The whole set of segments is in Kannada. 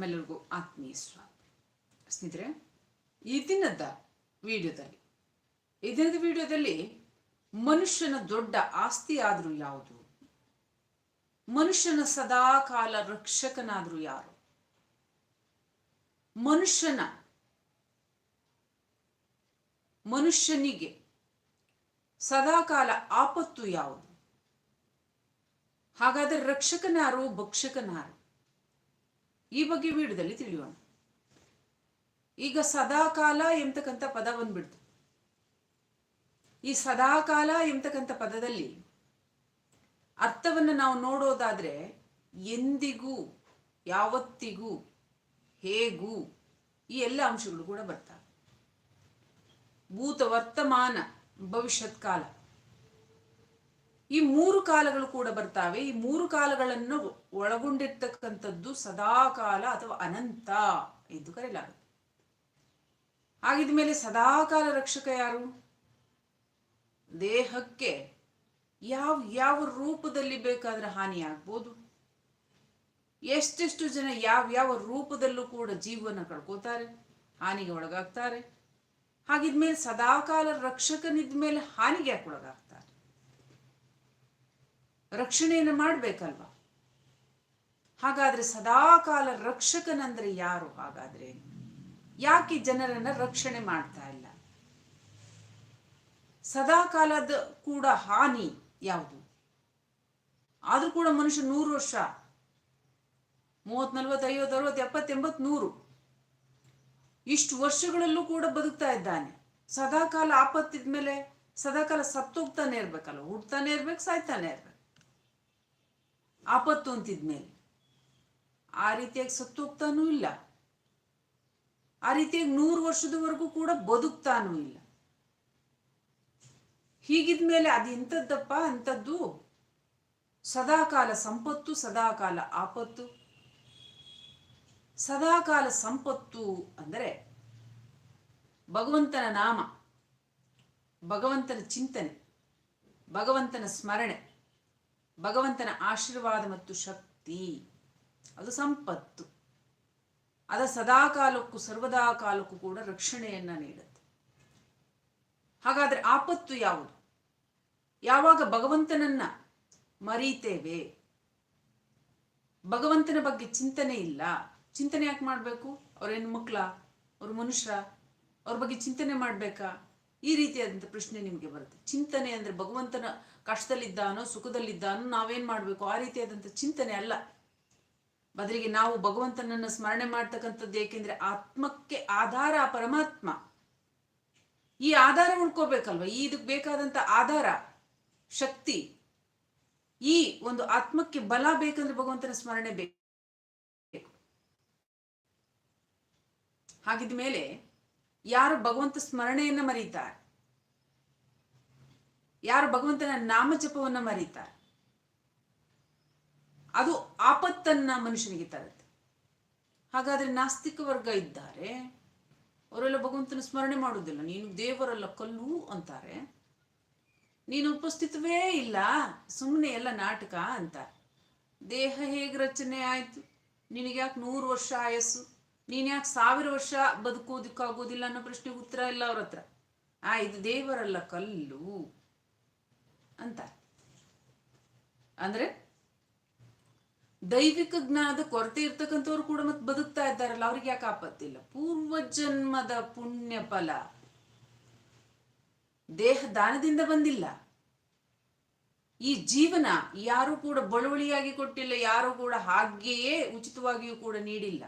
ತಮ್ಮೆಲ್ಲರಿಗೂ ಆತ್ಮೀಯ ಸ್ವಾಗತ. ಸ್ನೇಹಿತರೆ, ಈ ದಿನದ ವಿಡಿಯೋದಲ್ಲಿ, ಈ ದಿನದ ವಿಡಿಯೋದಲ್ಲಿ ಮನುಷ್ಯನ ದೊಡ್ಡ ಆಸ್ತಿ ಆದರೂ ಯಾವುದು? ಮನುಷ್ಯನ ಸದಾಕಾಲ ರಕ್ಷಕನಾದರೂ ಯಾರು? ಮನುಷ್ಯನ, ಮನುಷ್ಯನಿಗೆ ಸದಾಕಾಲ ಆಪತ್ತು ಯಾವುದು? ಹಾಗಾದರೆ ರಕ್ಷಕನಾರು ಭಕ್ಷಕನಾರು? ಈ ಬಗ್ಗೆ ವಿಡಿಯೋದಲ್ಲಿ ತಿಳಿಯೋಣ. ಈಗ ಸದಾಕಾಲ ಎಂತಕ್ಕಂಥ ಪದ ಬಂದ್ಬಿಡ್ತು. ಈ ಸದಾಕಾಲ ಎಂತಕ್ಕಂಥ ಪದದಲ್ಲಿ ಅರ್ಥವನ್ನು ನಾವು ನೋಡೋದಾದ್ರೆ ಎಂದಿಗೂ, ಯಾವತ್ತಿಗೂ, ಹೇಗೂ ಈ ಎಲ್ಲ ಅಂಶಗಳು ಕೂಡ ಬರ್ತವೆ. ಭೂತ ವರ್ತಮಾನ ಭವಿಷ್ಯತ್ ಕಾಲ ಈ ಮೂರು ಕಾಲಗಳು ಕೂಡ ಬರ್ತಾವೆ. ಈ ಮೂರು ಕಾಲಗಳನ್ನು ಒಳಗೊಂಡಿರ್ತಕ್ಕಂಥದ್ದು ಸದಾಕಾಲ ಅಥವಾ ಅನಂತ ಎಂದು ಕರೆಯಲಾಗುತ್ತೆ. ಮೇಲೆ ಸದಾಕಾಲ ರಕ್ಷಕ ಯಾರು? ದೇಹಕ್ಕೆ ಯಾವ ಯಾವ ರೂಪದಲ್ಲಿ ಬೇಕಾದ್ರೆ ಹಾನಿಯಾಗ್ಬೋದು ಎಷ್ಟೆಷ್ಟು ಜನ ಯಾವ ಯಾವ ರೂಪದಲ್ಲೂ ಕೂಡ ಜೀವನ ಕಳ್ಕೋತಾರೆ, ಹಾನಿಗೆ ಒಳಗಾಗ್ತಾರೆ. ಹಾಗಿದ್ಮೇಲೆ ಸದಾಕಾಲ ರಕ್ಷಕನಿದ್ಮೇಲೆ ಹಾನಿಗೆ ಯಾಕೆ ಒಳಗಾಗ್ತಾರೆ? ರಕ್ಷಣೆಯನ್ನು ಮಾಡಬೇಕಲ್ವ? ಹಾಗಾದ್ರೆ ಸದಾಕಾಲ ರಕ್ಷಕನಂದ್ರೆ ಯಾರು ಹಾಗಾದ್ರೆ? ಯಾಕೆ ಜನರನ್ನ ರಕ್ಷಣೆ ಮಾಡ್ತಾ ಇಲ್ಲ? ಸದಾಕಾಲದ ಕೂಡ ಹಾನಿ ಯಾವುದು? ಆದ್ರೂ ಕೂಡ ಮನುಷ್ಯ ನೂರು ವರ್ಷ ಮೂವತ್ ನಲ್ವತ್ತು ಐವತ್ತು ಅರವತ್ತು ಎಪ್ಪತ್ತು ಎಂಬತ್ತು ನೂರು. ಇಷ್ಟು ವರ್ಷಗಳಲ್ಲೂ ಕೂಡ ಬದುಕ್ತಾ ಇದ್ದಾನೆ. ಸದಾಕಾಲ ಆಪತ್ತಿದ ಮೇಲೆ ಸದಾಕಾಲ ಸತ್ತೋಗ್ತಾನೆ ಇರ್ಬೇಕಲ್ಲ ಹುಡ್ತಾನೆ ಇರ್ಬೇಕು, ಸಾಯ್ತಾನೆ ಇರ್ಬೇಕು. ಆಪತ್ತು ಅಂತಿದ್ಮೇಲೆ. ಆ ರೀತಿಯಾಗಿ ಸತ್ತೋಗ್ತಾನೂ ಇಲ್ಲ. ಆ ರೀತಿಯಾಗಿ ನೂರು ವರ್ಷದವರೆಗೂ ಕೂಡ ಬದುಕ್ತಾನೂ ಇಲ್ಲ. ಹೀಗಿದ್ಮೇಲೆ ಅದು ಇಂಥದ್ದಪ್ಪ ಅಂಥದ್ದು? ಸದಾಕಾಲ ಸಂಪತ್ತು, ಸದಾಕಾಲ ಆಪತ್ತು. ಸದಾಕಾಲ ಸಂಪತ್ತು ಅಂದರೆ ಭಗವಂತನ ನಾಮ, ಭಗವಂತನ ಚಿಂತನೆ, ಭಗವಂತನ ಸ್ಮರಣೆ. ಭಗವಂತನ ಆಶೀರ್ವಾದ ಮತ್ತು ಶಕ್ತಿ. ಅದು ಸಂಪತ್ತು. ಅದ ಸದಾಕಾಲಕ್ಕೂ, ಸರ್ವದಾ ಕಾಲಕ್ಕೂ ಕೂಡ ರಕ್ಷಣೆಯನ್ನ ನೀಡುತ್ತೆ. ಹಾಗಾದ್ರೆ ಆಪತ್ತು ಯಾವುದು? ಯಾವಾಗ ಭಗವಂತನನ್ನ ಮರೀತೇವೆ? ಭಗವಂತನ ಬಗ್ಗೆ ಚಿಂತನೆ ಇಲ್ಲ. ಚಿಂತನೆ ಯಾಕೆ ಮಾಡಬೇಕು? ಅವ್ರೇನು ಮಕ್ಕಳ ಅವ್ರ ಮನುಷ್ಯ, ಅವ್ರ ಬಗ್ಗೆ ಚಿಂತನೆ ಮಾಡಬೇಕಾ? ಈ ರೀತಿಯಾದಂಥ ಪ್ರಶ್ನೆ ನಿಮಗೆ ಬರುತ್ತೆ. ಚಿಂತನೆ ಅಂದ್ರೆ ಭಗವಂತನ ಕಷ್ಟದಲ್ಲಿದ್ದಾನೋ, ಸುಖದಲ್ಲಿದ್ದಾನೋ ನಾವೇನ್ ಮಾಡಬೇಕು? ಆ ರೀತಿಯಾದಂಥ ಚಿಂತನೆ ಅಲ್ಲ. ಬದಲಿಗೆ ನಾವು ಭಗವಂತನನ್ನ ಸ್ಮರಣೆ ಮಾಡ್ತಕ್ಕಂಥದ್ದು ಏಕೆಂದ್ರೆ ಆತ್ಮಕ್ಕೆ ಆಧಾರ ಪರಮಾತ್ಮ. ಈ ಆಧಾರ ಉಳ್ಕೋಬೇಕಲ್ವ? ಈ ಇದಕ್ಕೆ ಬೇಕಾದಂತ ಆಧಾರ, ಶಕ್ತಿ, ಈ ಒಂದು ಆತ್ಮಕ್ಕೆ ಬಲ ಬೇಕಂದ್ರೆ ಭಗವಂತನ ಸ್ಮರಣೆ ಬೇಕು. ಹಾಗಿದ ಮೇಲೆ ಯಾರು ಭಗವಂತ ಸ್ಮರಣೆಯನ್ನ ಮರೀತಾರೆ? ಯಾರು ಭಗವಂತನ ನಾಮ ಜಪವನ್ನ ಮರೀತಾರೆ? ಅದು ಆಪತ್ತನ್ನ ಮನುಷ್ಯನಿಗೆ ತರುತ್ತೆ. ಹಾಗಾದ್ರೆ ನಾಸ್ತಿಕ ವರ್ಗ ಇದ್ದಾರೆ. ಅವರೆಲ್ಲ ಭಗವಂತನ ಸ್ಮರಣೆ ಮಾಡುವುದಿಲ್ಲ. ನೀನು ದೇವರಲ್ಲ ಕಲ್ಲು ಅಂತಾರೆ. ನೀನು ಉಪಸ್ಥಿತವೇ ಇಲ್ಲ. ಸುಮ್ಮನೆ ಎಲ್ಲ ನಾಟಕ ಅಂತಾರೆ. ದೇಹ ಹೇಗೆ ರಚನೆ ಆಯ್ತು? ನಿನಗೆ ಯಾಕೆ ನೂರು ವರ್ಷ ಆಯಸ್ಸು? ನೀನ್ ಯಾಕೆ ಸಾವಿರ ವರ್ಷ ಬದುಕೋದಕ್ಕಾಗೋದಿಲ್ಲ ಅನ್ನೋ ಪ್ರಶ್ನೆಗೆ ಉತ್ತರ ಇಲ್ಲ ಅವ್ರ ಹತ್ರ. ಆ, ಇದು ದೇವರಲ್ಲ ಕಲ್ಲು. ಅಂತಾರೆ ಅಂದ್ರೆ ದೈವಿಕ ಜ್ಞಾನದ ಕೊರತೆ ಇರ್ತಕ್ಕಂಥವ್ರು ಕೂಡ ಮತ್ತೆ ಬದುಕ್ತಾ ಇದ್ದಾರಲ್ಲ, ಅವ್ರಿಗೆ ಯಾಕೆ ಆಪತ್ತಿಲ್ಲ? ಪೂರ್ವ ಜನ್ಮದ ಪುಣ್ಯ ಫಲ. ದೇಹ ದಾನದಿಂದ ಬಂದಿಲ್ಲ. ಈ ಜೀವನ ಯಾರು ಕೂಡ ಬಳುವಳಿಯಾಗಿ ಕೊಟ್ಟಿಲ್ಲ, ಯಾರು ಕೂಡ ಹಾಗೆಯೇ ಉಚಿತವಾಗಿಯೂ ಕೂಡ ನೀಡಿಲ್ಲ.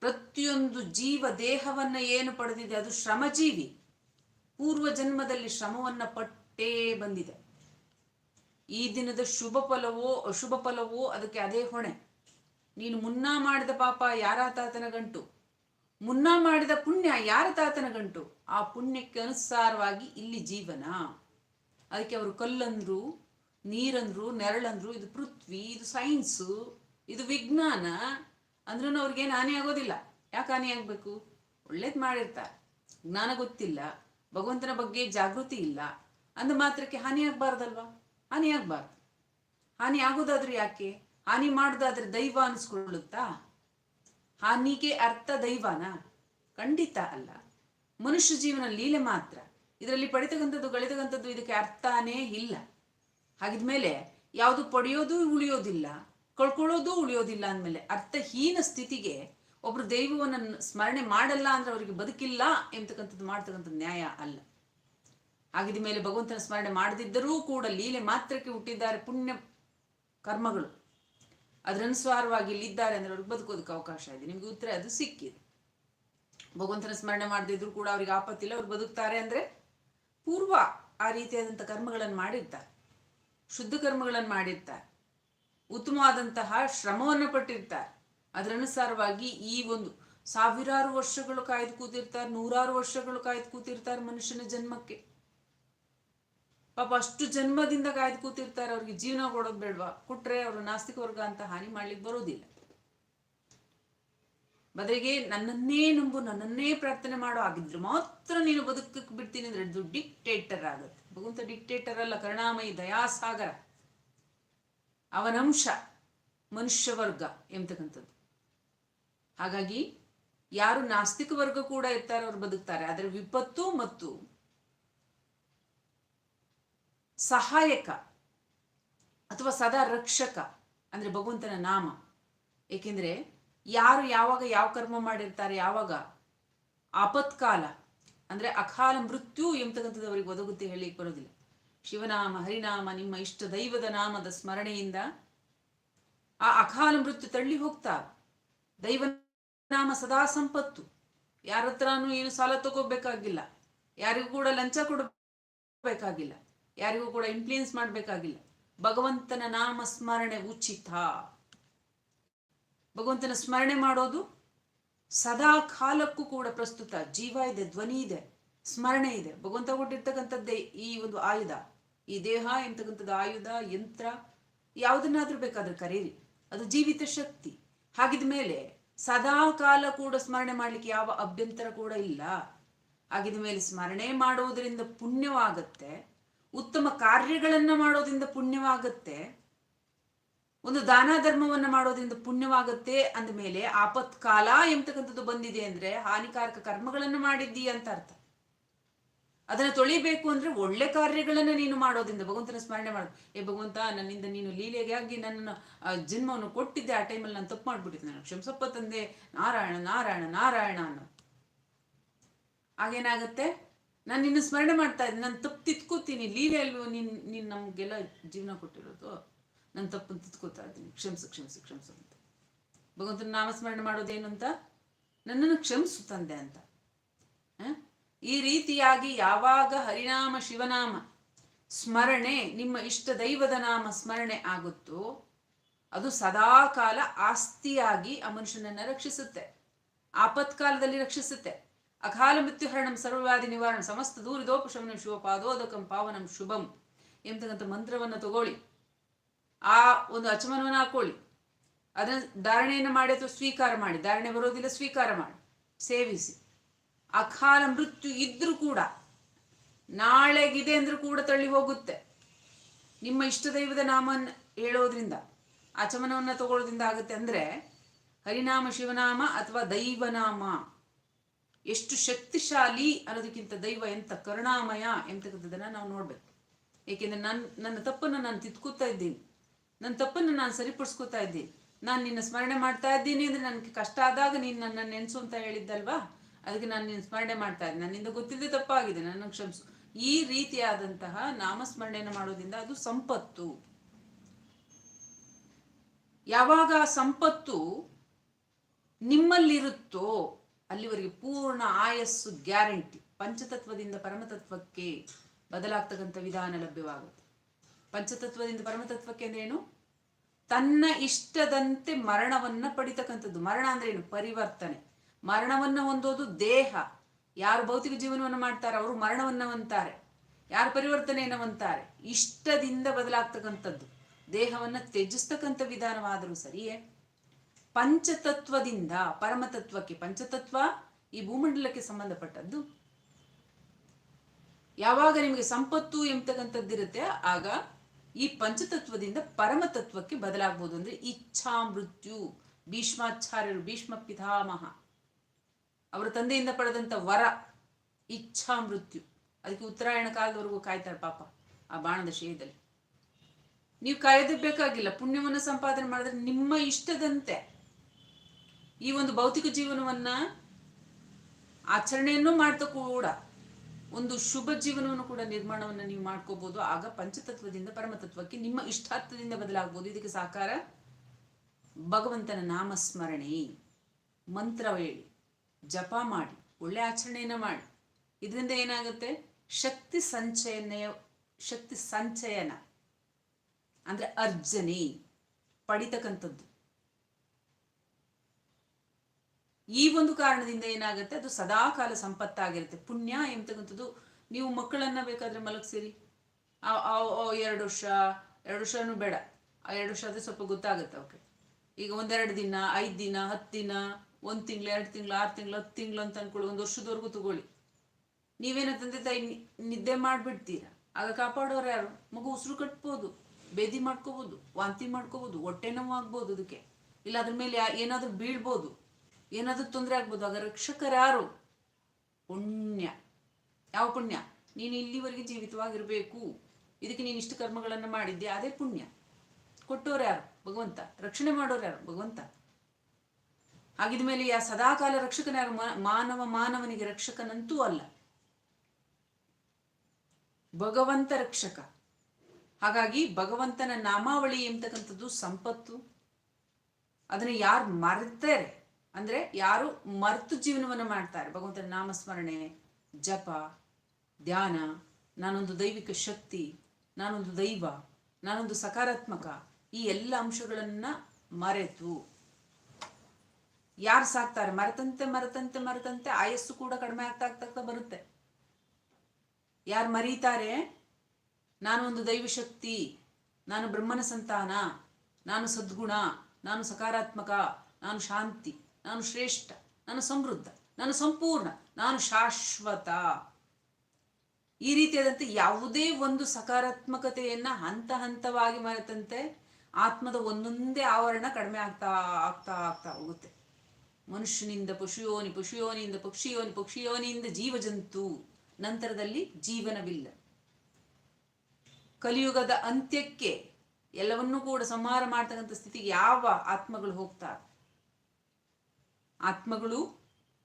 ಪ್ರತಿಯೊಂದು ಜೀವ ದೇಹವನ್ನ ಏನು ಪಡೆದಿದೆ, ಅದು ಶ್ರಮಜೀವಿ. ಪೂರ್ವ ಜನ್ಮದಲ್ಲಿ ಶ್ರಮವನ್ನ ಪಟ್ಟೇ ಬಂದಿದೆ. ಈ ದಿನದ ಶುಭ ಫಲವೋ, ಅಶುಭ ಫಲವೋ, ಅದಕ್ಕೆ ಅದೇ ಹೊಣೆ. ನೀನು ಮುನ್ನಾ ಮಾಡಿದ ಪಾಪ ಯಾರ ತಾತನ ಗಂಟು? ಮುನ್ನಾ ಮಾಡಿದ ಪುಣ್ಯ ಯಾರ ತಾತನ ಗಂಟು? ಆ ಪುಣ್ಯಕ್ಕೆ ಅನುಸಾರವಾಗಿ ಇಲ್ಲಿ ಜೀವನ. ಅದಕ್ಕೆ ಅವರು ಕಲ್ಲಂದ್ರು, ನೀರಂದ್ರು, ನೆರಳಂದ್ರು, ಇದು ಪೃಥ್ವಿ, ಇದು ಸೈನ್ಸು, ಇದು ವಿಜ್ಞಾನ. ಅಂದ್ರೂ ಅವ್ರಿಗೇನು ಹಾನಿ ಆಗೋದಿಲ್ಲ. ಯಾಕೆ ಹಾನಿ ಆಗಬೇಕು? ಒಳ್ಳೇದು ಮಾಡಿರ್ತಾರೆ. ಜ್ಞಾನ ಗೊತ್ತಿಲ್ಲ. ಭಗವಂತನ ಬಗ್ಗೆ ಜಾಗೃತಿ ಇಲ್ಲ. ಅಂದ ಮಾತ್ರಕ್ಕೆ ಹಾನಿ ಆಗ್ಬಾರ್ದಲ್ವಾ? ಹಾನಿ ಆಗ್ಬಾರ್ದು. ಹಾನಿ ಆಗೋದಾದ್ರೆ ಯಾಕೆ? ಹಾನಿ ಮಾಡೋದಾದ್ರೆ ದೈವ ಅನಿಸ್ಕೊಳ್ಳುತ್ತಾ? ಹಾನಿಗೆ ಅರ್ಥ ದೈವನಾ? ಖಂಡಿತ ಅಲ್ಲ. ಮನುಷ್ಯ ಜೀವನ ಲೀಲೆ ಮಾತ್ರ. ಇದರಲ್ಲಿ ಪಡಿತಕ್ಕಂಥದ್ದು ಗಳಿತಕ್ಕಂಥದ್ದು ಇದಕ್ಕೆ ಅರ್ಥನೇ ಇಲ್ಲ. ಹಾಗಿದ್ಮೇಲೆ ಯಾವುದು ಪಡೆಯೋದು ಉಳಿಯೋದಿಲ್ಲ. ಕಳ್ಕೊಳ್ಳೋದು ಉಳಿಯೋದಿಲ್ಲ ಅಂದಮೇಲೆ ಅರ್ಥಹೀನ ಸ್ಥಿತಿಗೆ ಒಬ್ರು ದೈವವನ್ನು ಸ್ಮರಣೆ ಮಾಡಲ್ಲ ಅಂದ್ರೆ ಅವರಿಗೆ ಬದುಕಿಲ್ಲ ಎಂತಕ್ಕಂಥದ್ದು ಮಾಡ್ತಕ್ಕಂಥದ್ದು ನ್ಯಾಯ ಅಲ್ಲ. ಹಾಗಿದ ಮೇಲೆ ಭಗವಂತನ ಸ್ಮರಣೆ ಮಾಡದಿದ್ದರೂ ಕೂಡ ಲೀಲೆ ಮಾತ್ರಕ್ಕೆ ಹುಟ್ಟಿದ್ದಾರೆ ಪುಣ್ಯ ಕರ್ಮಗಳು. ಅದರನುಸಾರವಾಗಿ ಇಲ್ಲಿದ್ದಾರೆ ಅಂದ್ರೆ ಅವ್ರಿಗೆ ಬದುಕೋದಕ್ಕೆ ಅವಕಾಶ ಇದೆ. ನಿಮ್ಗೆ ಉತ್ತರ ಅದು ಸಿಕ್ಕಿದೆ. ಭಗವಂತನ ಸ್ಮರಣೆ ಮಾಡದಿದ್ರು ಕೂಡ ಅವ್ರಿಗೆ ಆಪತ್ತಿಲ್ಲ, ಅವ್ರು ಬದುಕ್ತಾರೆ ಅಂದ್ರೆ ಪೂರ್ವ ಆ ರೀತಿಯಾದಂಥ ಕರ್ಮಗಳನ್ನು ಮಾಡಿರ್ತಾರೆ. ಶುದ್ಧ ಕರ್ಮಗಳನ್ನು ಮಾಡಿರ್ತಾರೆ. ಉತ್ತಮವಾದಂತಹ ಶ್ರಮವನ್ನು ಪಟ್ಟಿರ್ತಾರೆ. ಅದರನುಸಾರವಾಗಿ ಈ ಒಂದು ಸಾವಿರಾರು ವರ್ಷಗಳು ಕಾಯ್ದು ಕೂತಿರ್ತಾರೆ, ನೂರಾರು ವರ್ಷಗಳು ಕಾಯ್ದು ಕೂತಿರ್ತಾರೆ ಮನುಷ್ಯನ ಜನ್ಮಕ್ಕೆ. ಪಾಪ ಅಷ್ಟು ಜನ್ಮದಿಂದ ಕಾಯ್ದು ಕೂತಿರ್ತಾರೆ ಅವ್ರಿಗೆ ಜೀವನ ಕೊಡೋದು ಬೇಡವಾ? ಕೊಟ್ರೆ ಅವರು ನಾಸ್ತಿಕ ವರ್ಗ ಅಂತ ಹಾನಿ ಮಾಡ್ಲಿಕ್ಕೆ ಬರೋದಿಲ್ಲ. ಬದಲಿಗೆ ನನ್ನನ್ನೇ ನಂಬು, ನನ್ನನ್ನೇ ಪ್ರಾರ್ಥನೆ ಮಾಡೋ ಆಗಿದ್ರೆ ಮಾತ್ರ ನೀನು ಬದುಕಕ್ಕೆ ಬಿಡ್ತೀನಿ ಅಂದ್ರೆ ಅದು ಡಿಕ್ಟೇಟರ್ ಆಗುತ್ತೆ. ಭಗವಂತ ಡಿಕ್ಟೇಟರ್ ಅಲ್ಲ, ಕರುಣಾಮಯಿ ದಯಾಸಾಗರ. ಅವನಂಶ ಮನುಷ್ಯ ವರ್ಗ ಎಂಬತಕ್ಕಂಥದ್ದು. ಹಾಗಾಗಿ ಯಾರು ನಾಸ್ತಿಕ ವರ್ಗ ಕೂಡ ಇರ್ತಾರೆ, ಅವ್ರು ಬದುಕ್ತಾರೆ. ಆದರೆ ವಿಪತ್ತು ಮತ್ತು ಸಹಾಯಕ ಅಥವಾ ಸದಾ ರಕ್ಷಕ ಅಂದ್ರೆ ಭಗವಂತನ ನಾಮ. ಏಕೆಂದರೆ ಯಾರು ಯಾವಾಗ ಯಾವ ಕರ್ಮ ಮಾಡಿರ್ತಾರೆ, ಯಾವಾಗ ಆಪತ್ಕಾಲ ಅಂದ್ರೆ ಅಕಾಲ ಮೃತ್ಯು ಎಂಬತಕ್ಕಂಥದ್ದು ಅವರಿಗೆ ಒದಗುತ್ತೆ ಹೇಳಿ ಬರೋದಿಲ್ಲ. ಶಿವನಾಮ, ಹರಿನಾಮ, ನಿಮ್ಮ ಇಷ್ಟ ದೈವದ ನಾಮದ ಸ್ಮರಣೆಯಿಂದ ಆ ಅಕಾಲ ಮೃತ್ಯು ತಳ್ಳಿ ಹೋಗ್ತಾ ದೈವನಾಮ ಸದಾ ಸಂಪತ್ತು. ಯಾರತ್ರನೂ ಏನು ಸಾಲ ತಗೋಬೇಕಾಗಿಲ್ಲ, ಯಾರಿಗೂ ಕೂಡ ಲಂಚ ಕೊಡಬೇಕಾಗಿಲ್ಲ. ಯಾರಿಗೂ ಕೂಡ ಇನ್ಫ್ಲೂಯೆನ್ಸ್ ಮಾಡಬೇಕಾಗಿಲ್ಲ. ಭಗವಂತನ ನಾಮ ಸ್ಮರಣೆ ಉಚಿತ. ಭಗವಂತನ ಸ್ಮರಣೆ ಮಾಡೋದು ಸದಾ ಕಾಲಕ್ಕೂ ಕೂಡ ಪ್ರಸ್ತುತ. ಜೀವ ಇದೆ, ಧ್ವನಿ ಇದೆ, ಸ್ಮರಣೆ ಇದೆ. ಭಗವಂತ ಕೊಟ್ಟಿರ್ತಕ್ಕಂಥದ್ದೇ ಈ ಒಂದು ಆಯುಧ. ಈ ದೇಹ ಎಂತಕ್ಕಂಥದ್ದು ಆಯುಧ, ಯಂತ್ರ, ಯಾವುದನ್ನಾದ್ರೂ ಬೇಕಾದ್ರೂ ಕರೀರಿ. ಅದು ಜೀವಿತ ಶಕ್ತಿ. ಹಾಗಿದ ಮೇಲೆ ಸದಾ ಕಾಲ ಕೂಡ ಸ್ಮರಣೆ ಮಾಡ್ಲಿಕ್ಕೆ ಯಾವ ಅಭ್ಯಂತರ ಕೂಡ ಇಲ್ಲ. ಹಾಗಿದ ಮೇಲೆ ಸ್ಮರಣೆ ಮಾಡುವುದರಿಂದ ಪುಣ್ಯವಾಗತ್ತೆ. ಉತ್ತಮ ಕಾರ್ಯಗಳನ್ನು ಮಾಡೋದ್ರಿಂದ ಪುಣ್ಯವಾಗುತ್ತೆ. ಒಂದು ದಾನ ಧರ್ಮವನ್ನು ಮಾಡೋದ್ರಿಂದ ಪುಣ್ಯವಾಗುತ್ತೆ ಅಂದ ಮೇಲೆ ಆಪತ್ಕಾಲ ಎಂಬತಕ್ಕಂಥದ್ದು ಬಂದಿದೆ ಅಂದ್ರೆ ಹಾನಿಕಾರಕ ಕರ್ಮಗಳನ್ನು ಮಾಡಿದ್ದೀ ಅಂತ ಅರ್ಥ. ಅದನ್ನು ತೊಳಿಬೇಕು ಅಂದ್ರೆ ಒಳ್ಳೆ ಕಾರ್ಯಗಳನ್ನು ನೀನು ಮಾಡೋದ್ರಿಂದ ಭಗವಂತನ ಸ್ಮರಣೆ ಮಾಡು. ಏ ಭಗವಂತ, ನನ್ನಿಂದ ನೀನು ಲೀಲೆಗಾಗಿ ನನ್ನ ಜನ್ಮವನ್ನು ಕೊಟ್ಟಿದ್ದೆ, ಆ ಟೈಮಲ್ಲಿ ನಾನು ತಪ್ಪು ಮಾಡ್ಬಿಟ್ಟಿದ್ದೆ. ನಾನು ಕ್ಷಮಸಪ್ಪ ತಂದೆ, ನಾರಾಯಣ ನಾರಾಯಣ ನಾರಾಯಣ ಅನ್ನೋ ಆಗೇನಾಗತ್ತೆ ನಾನು ನಿನ್ನ ಸ್ಮರಣೆ ಮಾಡ್ತಾ ಇದ್ದೀನಿ ನಾನು ತಪ್ಪು ತಿತ್ಕೋತೀನಿ ಲೀಲೆ ಅಲ್ವೋ ನಿನ್ನ ನೀನು ನಮಗೆಲ್ಲ ಜೀವನ ಕೊಟ್ಟಿರೋದು? ನಾನು ತಪ್ಪು ತಿತ್ಕೋತಾ ಇದ್ದೀನಿ. ಕ್ಷಮಿಸು ಕ್ಷಮಿಸು ಕ್ಷಮಿಸು ಅಂತ. ಭಗವಂತನ ನಾಮಸ್ಮರಣೆ ಮಾಡೋದೇನು ಅಂತ? ನನ್ನನ್ನು ಕ್ಷಮಿಸು ತಂದೆ ಅಂತ. ಈ ರೀತಿಯಾಗಿ ಯಾವಾಗ ಹರಿನಾಮ, ಶಿವನಾಮ, ಸ್ಮರಣೆ, ನಿಮ್ಮ ಇಷ್ಟ ದೈವದ ನಾಮ ಸ್ಮರಣೆ ಆಗುತ್ತೋ, ಅದು ಸದಾಕಾಲ ಆಸ್ತಿಯಾಗಿ ಆ ಮನುಷ್ಯನನ್ನ ರಕ್ಷಿಸುತ್ತೆ. ಆಪತ್ಕಾಲದಲ್ಲಿ ರಕ್ಷಿಸುತ್ತೆ. ಅಕಾಲ ಮೃತ್ಯುಹರಣಂ ಸರ್ವವ್ಯಾಧಿ ನಿವಾರಣ, ಸಮಸ್ತ ದೂರಿದೋಪಶಮನ ಶಿವಪಾದೋದಕಂ ಪಾವನಂ ಶುಭಂ. ಎಂತಕ್ಕಂಥ ಮಂತ್ರವನ್ನು ತಗೊಳ್ಳಿ. ಆ ಒಂದು ಅಚಮನವನ್ನು ಹಾಕೊಳ್ಳಿ. ಅದನ್ನು ಧಾರಣೆಯನ್ನು ಮಾಡಿ ಅಥವಾ ಸ್ವೀಕಾರ ಮಾಡಿ. ಧಾರಣೆ ಬರೋದಿಲ್ಲ, ಸ್ವೀಕಾರ ಮಾಡಿ. ಸೇವಿಸಿ. ಅಕಾಲ ಮೃತ್ಯು ಇದ್ರೂ ಕೂಡ, ನಾಳೆಗಿದೆ ಅಂದ್ರೂ ಕೂಡ ತಳ್ಳಿ ಹೋಗುತ್ತೆ. ನಿಮ್ಮ ಇಷ್ಟ ದೈವದ ನಾಮನ್ ಹೇಳೋದ್ರಿಂದ ಆಚಮನವನ್ನು ತಗೊಳ್ಳೋದ್ರಿಂದ ಆಗುತ್ತೆ ಅಂದರೆ, ಹರಿನಾಮ, ಶಿವನಾಮ ಅಥವಾ ದೈವನಾಮ. ಎಷ್ಟು ಶಕ್ತಿಶಾಲಿ ಅನ್ನೋದಕ್ಕಿಂತ ದೈವ ಎಂತ ಕರುಣಾಮಯ ಎಂತಕ್ಕಂಥದ್ದನ್ನ ನಾವು ನೋಡ್ಬೇಕು. ಏಕೆಂದ್ರೆ ನನ್ನ ನನ್ನ ತಪ್ಪನ್ನು ನಾನು ತಿದ್ಕೋತಾ ಇದ್ದೀನಿ. ನನ್ನ ತಪ್ಪನ್ನು ನಾನು ಸರಿಪಡಿಸ್ಕೋತಾ ಇದ್ದೀನಿ. ನಾನು ನಿನ್ನ ಸ್ಮರಣೆ ಮಾಡ್ತಾ ಇದ್ದೀನಿ ಅಂದ್ರೆ ನನಗೆ ಕಷ್ಟ ಆದಾಗ ನೀನು ನನ್ನ ನೆನೆಸು ಅಂತ ಹೇಳಿದ್ದಲ್ವಾ? ಅದಕ್ಕೆ ನಾನು ನಿನ್ನ ಸ್ಮರಣೆ ಮಾಡ್ತಾ ಇದ್ದೀನಿ. ನನ್ನಿಂದ ಗೊತ್ತಿದ್ದೇ ತಪ್ಪಾಗಿದೆ ನನ್ನ ಕ್ಷಮಿಸು. ಈ ರೀತಿಯಾದಂತಹ ನಾಮಸ್ಮರಣೆಯನ್ನು ಮಾಡೋದ್ರಿಂದ ಅದು ಸಂಪತ್ತು. ಯಾವಾಗ ಸಂಪತ್ತು ನಿಮ್ಮಲ್ಲಿರುತ್ತೋ ಅಲ್ಲಿವರೆಗೆ ಪೂರ್ಣ ಆಯಸ್ಸು ಗ್ಯಾರಂಟಿ, ಪಂಚತತ್ವದಿಂದ ಪರಮತತ್ವಕ್ಕೆ ಬದಲಾಗ್ತಕ್ಕಂಥ ವಿಧಾನ ಲಭ್ಯವಾಗುತ್ತೆ. ಪಂಚತತ್ವದಿಂದ ಪರಮತತ್ವಕ್ಕೆ ಅಂದ್ರೆ ಏನು? ತನ್ನ ಇಷ್ಟದಂತೆ ಮರಣವನ್ನ ಪಡಿತಕ್ಕಂಥದ್ದು. ಮರಣ ಅಂದ್ರೆ ಏನು? ಪರಿವರ್ತನೆ. ಮರಣವನ್ನ ಹೊಂದೋದು ದೇಹ. ಯಾರು ಭೌತಿಕ ಜೀವನವನ್ನು ಮಾಡ್ತಾರೆ? ಅವರು ಮರಣವನ್ನ ಹೊಂತಾರೆ ಯಾರು ಪರಿವರ್ತನೆಯನ್ನು ಹೊಂತಾರೆ ಇಷ್ಟದಿಂದ ಬದಲಾಗ್ತಕ್ಕಂಥದ್ದು. ದೇಹವನ್ನ ತ್ಯಜಿಸ್ತಕ್ಕಂಥ ವಿಧಾನವಾದರೂ ಸರಿಯೇ ಪಂಚತತ್ವದಿಂದ, ಪರಮತತ್ವಕ್ಕೆ. ಪಂಚತತ್ವ ಈ ಭೂಮಂಡಲಕ್ಕೆ ಸಂಬಂಧಪಟ್ಟದ್ದು. ಯಾವಾಗ ನಿಮಗೆ ಸಂಪತ್ತು ಎಂಬತಕ್ಕಂಥದ್ದಿರುತ್ತೆ, ಆಗ ಈ ಪಂಚತತ್ವದಿಂದ ಪರಮತತ್ವಕ್ಕೆ ಬದಲಾಗ್ಬೋದು ಅಂದ್ರೆ ಇಚ್ಛಾ, ಮೃತ್ಯು, ಭೀಷ್ಮಾಚಾರ್ಯರು, ಭೀಷ್ಮ ಪಿತಾಮಹ. ಅವರ ತಂದೆಯಿಂದ ಪಡೆದಂತ ವರ, ಇಚ್ಛಾ, ಮೃತ್ಯು. ಅದಕ್ಕೆ ಉತ್ತರಾಯಣ ಕಾಲದವರೆಗೂ ಕಾಯ್ತಾರೆ ಪಾಪ ಆ ಬಾಣದ ಶೇಯದಲ್ಲಿ. ನೀವು ಕಾಯೋದೇ ಬೇಕಾಗಿಲ್ಲ. ಪುಣ್ಯವನ್ನು ಸಂಪಾದನೆ ಮಾಡಿದ್ರೆ ನಿಮ್ಮ ಇಷ್ಟದಂತೆ. ಈ ಒಂದು ಭೌತಿಕ ಜೀವನವನ್ನ ಆಚರಣೆಯನ್ನು ಮಾಡ್ತಾ ಕೂಡ ಒಂದು ಶುಭ ಜೀವನವನ್ನು ಕೂಡ ನಿರ್ಮಾಣವನ್ನು ನೀವು ಮಾಡ್ಕೋಬಹುದು ಆಗ ಪಂಚತತ್ವದಿಂದ ಪರಮತತ್ವಕ್ಕೆ ನಿಮ್ಮ ಇಷ್ಟಾರ್ಥದಿಂದ ಬದಲಾಗಬಹುದು ಇದಕ್ಕೆ ಸಾಕಾರ ಭಗವಂತನ ನಾಮಸ್ಮರಣೆ. ಮಂತ್ರ ಹೇಳಿ, ಜಪ ಮಾಡಿ, ಒಳ್ಳೆ ಆಚರಣೆಯನ್ನ ಮಾಡಿ. ಇದರಿಂದ ಏನಾಗುತ್ತೆ? ಶಕ್ತಿ ಸಂಚಯನ ಶಕ್ತಿ ಸಂಚಯನ, ಅಂದ್ರೆ ಅರ್ಜನೆ, ಪಡಿತಕ್ಕಂಥದ್ದು. ಈ ಒಂದು ಕಾರಣದಿಂದ ಏನಾಗುತ್ತೆ? ಅದು ಸದಾಕಾಲ ಸಂಪತ್ತಾಗಿರುತ್ತೆ. ಪುಣ್ಯ ಎಂತಕ್ಕಂಥದ್ದು? ನೀವು ಮಕ್ಕಳನ್ನ ಬೇಕಾದ್ರೆ ಮಲಗಿಸಿರಿ. ಎರಡು ವರ್ಷ, ಎರಡು ವರ್ಷನೂ ಬೇಡ. ಆ ಎರಡು ವರ್ಷ ಆದ್ರೆ ಸ್ವಲ್ಪ ಗೊತ್ತಾಗುತ್ತೆ ಅವಕ್ಕೆ ಈಗ ಒಂದೆರಡು ದಿನ, ಐದು ದಿನ, ಹತ್ತು ದಿನ, ಒಂದು ತಿಂಗಳು, ಎರಡು ತಿಂಗಳು, ಆರು ತಿಂಗಳು, ಹತ್ತು ತಿಂಗಳು ಅಂತ ಅನ್ಕೊಳ್ಳಿ. ಒಂದು ವರ್ಷದವರೆಗೂ ತಗೊಳ್ಳಿ. ನೀವೇನ ತಂದೆ ತಾಯಿ ನಿದ್ದೆ ಮಾಡಿಬಿಡ್ತೀರಾ? ಆಗ ಕಾಪಾಡೋರು ಯಾರು? ಮಗು ಉಸಿರು ಕಟ್ಬೋದು, ಬೇದಿ ಮಾಡ್ಕೋಬೋದು, ವಾಂತಿ ಮಾಡ್ಕೋಬೋದು, ಹೊಟ್ಟೆ ನೋವು ಆಗ್ಬೋದು ಅದಕ್ಕೆ. ಇಲ್ಲ ಅದ್ರ ಮೇಲೆ ಏನಾದ್ರೂ ಬೀಳ್ಬೋದು. ಏನಾದ್ರೂ ತೊಂದರೆ ಆಗ್ಬೋದು. ಆಗ ರಕ್ಷಕರಾರು ಪುಣ್ಯ. ಯಾವ ಪುಣ್ಯ? ನೀನು ಇಲ್ಲಿವರೆಗೆ ಜೀವಿತವಾಗಿರಬೇಕು. ಇದಕ್ಕೆ ನೀನು ಇಷ್ಟು ಕರ್ಮಗಳನ್ನು ಮಾಡಿದ್ದೆ ಅದೇ ಪುಣ್ಯ. ಕೊಟ್ಟೋರು ಯಾರು? ಭಗವಂತ. ರಕ್ಷಣೆ ಮಾಡೋರು ಯಾರು? ಭಗವಂತ. ಆಗಿದ ಮೇಲೆ ಯಾ ಸದಾಕಾಲ ರಕ್ಷಕನ ಯಾರು? ಮಾನವ ಮಾನವನಿಗೆ ರಕ್ಷಕನಂತೂ ಅಲ್ಲ. ಭಗವಂತ ರಕ್ಷಕ. ಹಾಗಾಗಿ ಭಗವಂತನ ನಾಮಾವಳಿ ಎಂತಕ್ಕಂಥದ್ದು ಸಂಪತ್ತು. ಅದನ್ನ ಯಾರು ಮರ್ತಾರೆ? ಅಂದ್ರೆ ಯಾರು ಮರ್ತು ಜೀವನವನ್ನು ಮಾಡ್ತಾರೆ. ಭಗವಂತನ ನಾಮಸ್ಮರಣೆ, ಜಪ, ಧ್ಯಾನ, ನಾನೊಂದು ದೈವಿಕ ಶಕ್ತಿ, ನಾನೊಂದು ದೈವ, ನಾನೊಂದು ಸಕಾರಾತ್ಮಕ ಈ ಎಲ್ಲ ಅಂಶಗಳನ್ನ ಮರೆತು. ಯಾರು ಸಾಕ್ತಾರೆ? ಮರೆತಂತೆ ಮರೆತಂತೆ ಮರೆತಂತೆ ಆಯಸ್ಸು ಕೂಡ ಕಡಿಮೆ ಆಗ್ತಾ ಆಗ್ತಾ ಬರುತ್ತೆ. ಯಾರು ಮರೀತಾರೆ? ನಾನು ಒಂದು ದೈವಶಕ್ತಿ ನಾನು ಬ್ರಹ್ಮನ ಸಂತಾನ, ನಾನು ಸದ್ಗುಣ, ನಾನು ಸಕಾರಾತ್ಮಕ, ನಾನು ಶಾಂತಿ. ನಾನು ಶ್ರೇಷ್ಠ, ನಾನು ಸಮೃದ್ಧ, ನಾನು ಸಂಪೂರ್ಣ, ನಾನು ಶಾಶ್ವತ. ಈ ರೀತಿಯಾದಂತೆ ಯಾವುದೇ ಒಂದು ಸಕಾರಾತ್ಮಕತೆಯನ್ನ ಹಂತ ಹಂತವಾಗಿ ಮರೆತಂತೆ ಆತ್ಮದ ಒಂದೊಂದೇ ಆವರಣ ಕಡಿಮೆ ಆಗ್ತಾ ಆಗ್ತಾ ಆಗ್ತಾ ಹೋಗುತ್ತೆ. ಮನುಷ್ಯನಿಂದ ಪಶುಯೋನಿ, ಪಶುಯೋನಿಯಿಂದ ಪಕ್ಷಿಯೋನಿ, ಪಕ್ಷಿಯೋನಿಯಿಂದ ಜೀವಜಂತು, ನಂತರದಲ್ಲಿ ಜೀವನವಿಲ್ಲ. ಕಲಿಯುಗದ ಅಂತ್ಯಕ್ಕೆ ಎಲ್ಲವನ್ನೂ ಕೂಡ ಸಂಹಾರ ಮಾಡ್ತಕ್ಕಂಥ ಸ್ಥಿತಿಗೆ ಯಾವ ಆತ್ಮಗಳು ಹೋಗ್ತಾರೆ ಆತ್ಮಗಳು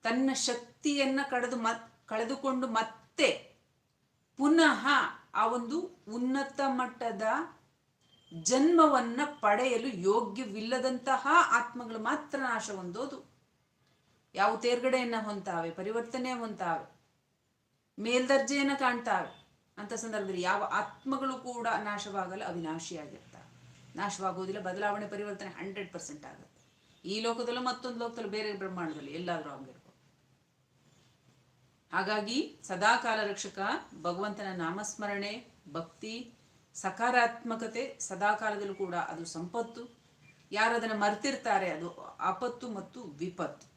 ತನ್ನ ಶಕ್ತಿಯನ್ನ ಕಳೆದು ಮತ್ ಕಳೆದುಕೊಂಡು ಮತ್ತೆ ಪುನಃ ಆ ಒಂದು ಉನ್ನತ ಮಟ್ಟದ ಜನ್ಮವನ್ನ ಪಡೆಯಲು ಯೋಗ್ಯವಿಲ್ಲದಂತಹ ಆತ್ಮಗಳು ಮಾತ್ರ ನಾಶ ಹೊಂದೋದು. ಯಾವ ತೇರ್ಗಡೆಯನ್ನ ಹೊಂತಾವೆ ಪರಿವರ್ತನೆ ಹೊಂತಾವೆ ಮೇಲ್ದರ್ಜೆಯನ್ನ ಕಾಣ್ತಾವೆ, ಅಂತ ಸಂದರ್ಭದಲ್ಲಿ ಯಾವ ಆತ್ಮಗಳು ಕೂಡ ನಾಶವಾಗಲು ಅವಿನಾಶಿಯಾಗಿರ್ತಾವೆ. ನಾಶವಾಗುವುದಿಲ್ಲ, ಬದಲಾವಣೆ, ಪರಿವರ್ತನೆ ಹಂಡ್ರೆಡ್ ಪರ್ಸೆಂಟ್ ಆಗುತ್ತೆ. ಈ ಲೋಕದಲ್ಲೂ ಮತ್ತೊಂದು ಲೋಕದಲ್ಲೂ ಬೇರೆ ಬ್ರಹ್ಮಾಂಡದಲ್ಲಿ ಎಲ್ಲಾದ್ರೂ ಆಗಿರ್ಬೋದು. ಹಾಗಾಗಿ ಸದಾಕಾಲ ರಕ್ಷಕ, ಭಗವಂತನ ನಾಮಸ್ಮರಣೆ, ಭಕ್ತಿ, ಸಕಾರಾತ್ಮಕತೆ ಸದಾಕಾಲದಲ್ಲೂ ಕೂಡ ಅದು ಸಂಪತ್ತು. ಯಾರು ಅದನ್ನು ಮರ್ತಿರ್ತಾರೆ ಅದು ಆಪತ್ತು ಮತ್ತು ವಿಪತ್ತು.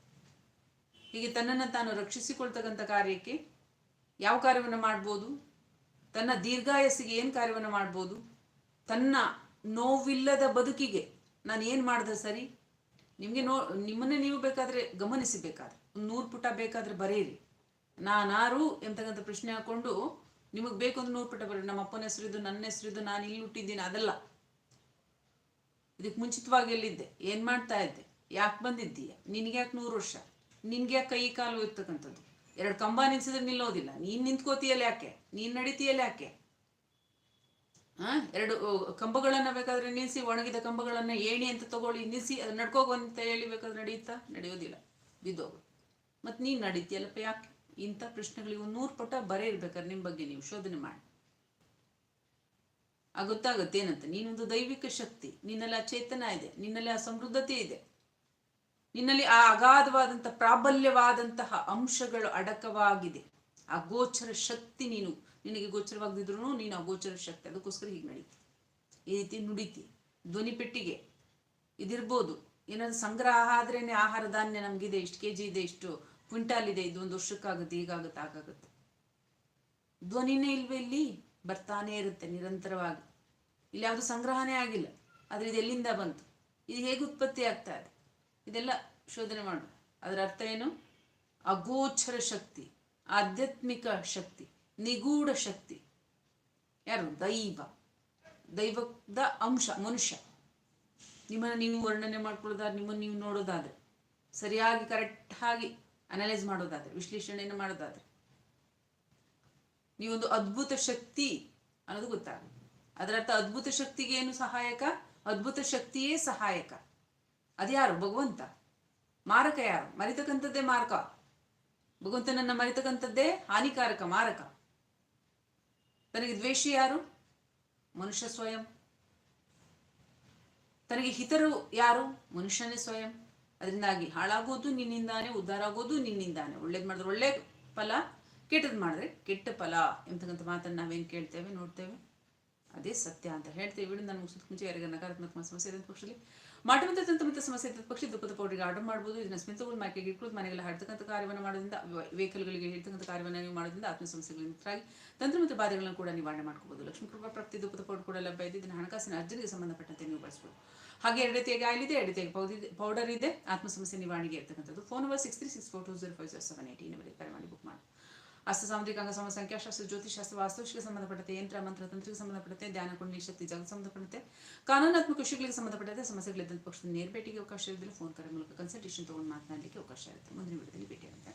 ಹೀಗೆ ತನ್ನನ್ನು ತಾನು ರಕ್ಷಿಸಿಕೊಳ್ತಕ್ಕಂಥ ಕಾರ್ಯಕ್ಕೆ ಯಾವ ಕಾರ್ಯವನ್ನು ಮಾಡ್ಬೋದು? ತನ್ನ ದೀರ್ಘಾಯಸ್ಸಿಗೆ ಏನು ಕಾರ್ಯವನ್ನು ಮಾಡ್ಬೋದು? ತನ್ನ ನೋವಿಲ್ಲದ ಬದುಕಿಗೆ ನಾನು ಏನು ಮಾಡಿದೆ ಸರಿ? ನಿಮಗೆ ನೋ, ನಿಮ್ಮನ್ನೇ ನೀವು ಬೇಕಾದರೆ ಗಮನಿಸಿ ಬೇಕಾದ್ರೆ ಒಂದು ನೂರು ಪುಟ ಬೇಕಾದ್ರೆ ಬರೆಯಿರಿ ನಾನಾರು ಎಂತಕ್ಕಂಥ ಪ್ರಶ್ನೆ ಹಾಕೊಂಡು ನಿಮಗೆ ಬೇಕು ಅಂದ್ರೆ ನೂರು ಪುಟ ಬರೀರಿ. ನಮ್ಮ ಅಪ್ಪನ ಹೆಸರಿದ್ದು, ನನ್ನ ಹೆಸರಿದ್ದು, ನಾನು ಇಲ್ಲಿ ಹುಟ್ಟಿದ್ದೀನಿ, ಅದಲ್ಲ. ಇದಕ್ಕೆ ಮುಂಚಿತವಾಗಿ ಎಲ್ಲಿದ್ದೆ? ಏನು ಮಾಡ್ತಾ ಇದ್ದೆ? ಯಾಕೆ ಬಂದಿದ್ದೀಯ? ನಿನಗೆ ಯಾಕೆ ನೂರು ವರ್ಷ? ನಿನ್ಗೆ ಯಾಕೆ ಕೈ ಕಾಲು ಇರ್ತಕ್ಕಂಥದ್ದು ಎರಡು ಕಂಬ ನಿಲ್ಸಿದ್ರೆ ನಿಲ್ಲೋದಿಲ್ಲ. ನೀನು ನಿಂತ್ಕೋತೀಯಲ್ಲ ಯಾಕೆ? ನೀನು ನಡಿತೀಯಲ್ಲ ಯಾಕೆ? ಎರಡು ಕಂಬಗಳನ್ನ ಬೇಕಾದ್ರೆ ನಿಲ್ಲಿಸಿ ಒಣಗಿದ ಕಂಬಗಳನ್ನ ಏಣಿ ಅಂತ ತಗೊಳ್ಳಿ ನಿಲ್ಲಿಸಿ ಅದು ನಡ್ಕೋಗು ಅಂತ ಹೇಳಿ ಬೇಕಾದ್ರೆ ನಡೆಯುತ್ತಾ ನಡೆಯೋದಿಲ್ಲ. ಬಿದ್ದೋಗು. ಮತ್ತು ನೀನು ನಡೀತೀಯಲ್ಲಪ್ಪ ಯಾಕೆ? ಇಂಥ ಪ್ರಶ್ನೆಗಳಿಗೆ ನೂರು ಪುಟ ಬರೇ ಇರ್ಬೇಕಾದ್ರೆ ನಿಮ್ಮ ಬಗ್ಗೆ ನೀವು ಶೋಧನೆ ಮಾಡಿ. ಆ, ಗೊತ್ತಾಗುತ್ತೆ ಏನಂತ? ನೀನೊಂದು ದೈವಿಕ ಶಕ್ತಿ. ನಿನ್ನಲ್ಲಿ ಆ ಚೇತನ ಇದೆ. ನಿನ್ನಲ್ಲಿ ಆ ಸಮೃದ್ಧತೆ ಇದೆ. ನಿನ್ನಲ್ಲಿ ಆ ಅಗಾಧವಾದಂತಹ ಪ್ರಾಬಲ್ಯವಾದಂತಹ ಅಂಶಗಳು ಅಡಕವಾಗಿದೆ. ಆ ಗೋಚರ ಶಕ್ತಿ ನೀನು ನಿನಗೆ ಗೋಚರವಾಗದಿದ್ರು ನೀನು ಅಗೋಚರ ಶಕ್ತಿ, ಅದಕ್ಕೋಸ್ಕರ ಹೀಗೆ ನಡೀತಿ. ಈ ರೀತಿ ನುಡಿತಿ. ಧ್ವನಿ ಪೆಟ್ಟಿಗೆ. ಇದಿರ್ಬೋದು. ಏನಾದ್ರು ಸಂಗ್ರಹ ಆದ್ರೇನೆ ಆಹಾರ ಧಾನ್ಯ ನಮಗಿದೆ, ಇಷ್ಟು ಕೆ ಜಿ ಇದೆ, ಇಷ್ಟು ಕ್ವಿಂಟಾಲ್ ಇದೆ, ಇದು ಒಂದು ವರ್ಷಕ್ಕಾಗುತ್ತೆ ಹೀಗಾಗುತ್ತೆ. ಆಗಾಗುತ್ತೆ ಧ್ವನಿನೇ ಇಲ್ವೇ ಇಲ್ಲಿ? ಬರ್ತಾನೆ ಇರುತ್ತೆ, ನಿರಂತರವಾಗಿ. ಇಲ್ಲಿ ಯಾವುದು ಸಂಗ್ರಹಣೆ ಆಗಿಲ್ಲ. ಆದರೆ ಇದು ಎಲ್ಲಿಂದ ಬಂತು? ಇದು ಹೇಗೆ ಉತ್ಪತ್ತಿ ಆಗ್ತಾ ಇದೆ? ಇದೆಲ್ಲ ಶೋಧನೆ ಮಾಡು ಅದರ ಅರ್ಥ ಏನು? ಅಗೋಚರ ಶಕ್ತಿ, ಆಧ್ಯಾತ್ಮಿಕ ಶಕ್ತಿ. ನಿಗೂಢ ಶಕ್ತಿ. ಯಾರು? ದೈವ. ದೈವದ ಅಂಶ, ಮನುಷ್ಯ. ನಿಮ್ಮನ್ನು ನೀವು ವರ್ಣನೆ ಮಾಡ್ಕೊಳ್ಳೋದಾದ್ರೆ, ನಿಮ್ಮನ್ನು ನೀವು ನೋಡೋದಾದ್ರೆ, ಸರಿಯಾಗಿ ಕರೆಕ್ಟ್ ಆಗಿ ಅನಲೈಸ್ ಮಾಡೋದಾದ್ರೆ, ವಿಶ್ಲೇಷಣೆಯನ್ನು ಮಾಡೋದಾದ್ರೆ, ನೀವೊಂದು ಅದ್ಭುತ ಶಕ್ತಿ ಅನ್ನೋದು ಗೊತ್ತಾಗುತ್ತೆ ಅದರ ಅರ್ಥ ಅದ್ಭುತ ಶಕ್ತಿಗೆ ಏನು ಸಹಾಯಕ? ಅದ್ಭುತ ಶಕ್ತಿಯೇ ಸಹಾಯಕ. ಅದ್ಯಾರು? ಭಗವಂತ. ಮಾರಕ ಯಾರು? ಮರಿತಕ್ಕಂಥದ್ದೇ ಮಾರಕ. ಭಗವಂತನನ್ನ ಮರಿತಕ್ಕಂಥದ್ದೇ ಹಾನಿಕಾರಕ ಮಾರಕ. ತನಗೆ ದ್ವೇಷಿ ಯಾರು? ಮನುಷ್ಯ ಸ್ವಯಂ. ತನಗೆ ಹಿತರು ಯಾರು? ಮನುಷ್ಯನೇ ಸ್ವಯಂ. ಅದರಿಂದಾಗಿ ಹಾಳಾಗೋದು ನಿನ್ನಿಂದಾನೆ ಉದ್ಧಾರ ಆಗೋದು ನಿನ್ನಿಂದಾನೆ. ಒಳ್ಳೇದು ಮಾಡಿದ್ರೆ ಒಳ್ಳೆ ಫಲ ಕೆಟ್ಟದ್ದು ಮಾಡಿದ್ರೆ ಕೆಟ್ಟ ಫಲ ಎಂತಕ್ಕಂಥ ಮಾತನ್ನು ನಾವೇನು ಕೇಳ್ತೇವೆ, ನೋಡ್ತೇವೆ. ಅದೇ ಸತ್ಯ ಅಂತ ಹೇಳ್ತೇವೆ. ವಿಡಿಯೋ ನಾನು ಮುಗಿಸೋದಕ್ಕೆ ಮುಂಚೆ ಯಾರಿಗೆ ನಕಾರಾತ್ಮಕ ಸಮಸ್ಯೆ ಇದ್ದ ಪಕ್ಷದಲ್ಲಿ ಮಾಟಮಂತ ತಂತಮಂತ ಸಮಸ್ಯೆ ಇದ್ದ ಪಕ್ಷ ದುಃಖದ ಪೌಡರಿಗೆ ಆರ್ಡರ್ ಮಾಡಬಹುದು ಇದನ್ನ ಸ್ಮಿತಗಳು ಮೈಕೆಗೆ ಇಟ್ಕೊಳ್ಳೋದು ಮನೆಗೆಲ್ಲ ಹಾಡ್ತಕ್ಕಂಥ ಕಾರ್ಯವನ್ನು ಮಾಡೋದ್ರಿಂದ ವೆಹಿಕಲ್ಗಳಿಗೆ ಹೇಳ್ತಕ್ಕಂಥ ಕಾರ್ಯವನ್ನು ಮಾಡೋದ್ರಿಂದ ಆತ್ಮ ಸಮಸ್ಯೆಗಳಿಂದ ಮುಕ್ತರಾಗಿ ತಂತ್ರ ಮತ್ತು ಬಾಧೆಗಳನ್ನು ಕೂಡ ನಿವಾರಣೆ ಮಾಡ್ಕೋಬಹುದು ಲಕ್ಷ್ಮೀ ಕೃಪಾ ಪ್ರಾಪ್ತಿ ದುಃಖದ ಪೌಡರ್ ಕೂಡ ಲಭ್ಯ ಇದೆ. ಇದನ್ನು ಹಣಕಾಸಿನ ಅರ್ಜನೆಗೆ ಸಂಬಂಧಪಟ್ಟಂತೆ ನೀವು ಬಳಸಬಹುದು ಹಾಗೆ ಎರಡು ರೀತಿಯಾಗಿ ಆಯಿಲ್ ಇದೆ ಎರಡು ಪೌಡರ್ ಇದೆ. ಆತ್ಮ ಸಮಸ್ಯೆ ನಿವಾರಣೆಗೆ ಇರ್ತಕ್ಕಂಥದ್ದು. Phone number six three six four two zero five seven eight ಈ ನಂಬರಿಗೆ ಕರೆ ಮಾಡಿ ಬುಕ್ ಮಾಡಿ. ಅಸ್ತ ಸಾಮುದ್ರಿಕ ಅಂಗ ಸಮ ಸಂಖ್ಯಾಶಾಸ್ತ್ರ ಜ್ಯೋತಿಷಾಸ್ತ್ರ ವಾಸ್ತುಶಿಗೆ ಸಂಬಂಧಪಟ್ಟಂತೆ ಯಂತ್ರ, ಮಂತ್ರ, ತಂತ್ರಕ್ಕೆ ಸಂಬಂಧಪಟ್ಟಂತೆ ಧ್ಯಾನ, ಕುಂಡಲಿ, ಶಕ್ತಿ ಜಗತ್ ಸಂಬಂಧಪಟ್ಟಂತೆ ಕಾನೂನಾತ್ಮಕ ವಿಷಯಗಳಿಗೆ ಸಂಬಂಧಪಟ್ಟಂತೆ ಸಮಸ್ಯೆಗಳಿದ್ದ ಪಕ್ಷದ ನೇರ ಭೇಟಿಗೆ ಅವಕಾಶ ಇದ್ದರೆ ಫೋನ್ ಕರೆ ಮೂಲಕ ಕನ್ಸಲ್ಟೇಷನ್ ತಗೊಂಡು ಮಾತನಾಡಲಿಕ್ಕೆ ಅವಕಾಶ ಇರುತ್ತೆ. ಮುಂದಿನ ವಿಡಿಯೋದಲ್ಲಿ ಭೇಟಿ ಆಗುತ್ತೆ